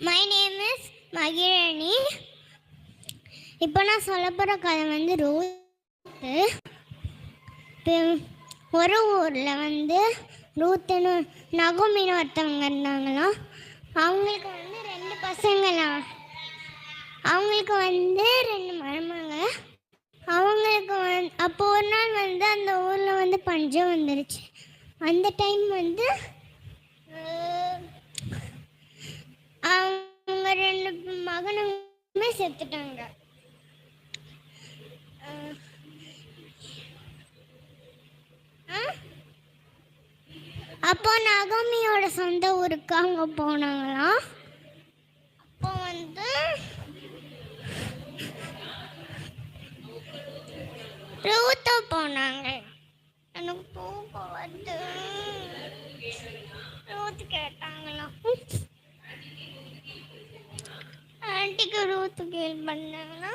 My name is Magizhini இப்போ நான் சொல்ல போகிற கதை வந்து ரூத்து ஒரு ஊரில் வந்து ரூத்துன்னு நகுமின்னு ஒருத்தவங்க இருந்தாங்களாம். அவங்களுக்கு வந்து ரெண்டு பசங்களாம். அவங்களுக்கு வந்து ரெண்டு மருமங்க அவங்களுக்கு வந்து அப்போ ஒரு நாள் வந்து அந்த ஊரில் வந்து பஞ்சம் வந்துருச்சு. அந்த டைம் வந்து அஹ், அவங்க ரெண்டு மகனுமே செத்துட்டாங்க. அப்போ நகமியோட சொந்த ஊருக்கு அவங்க போனாங்களாம் அப்போ வந்து ரூத்தோ போனாங்க. எனக்கு பூ வந்து ரூத் கேட்டாங்களாம். गलती तो गेल बनने। ना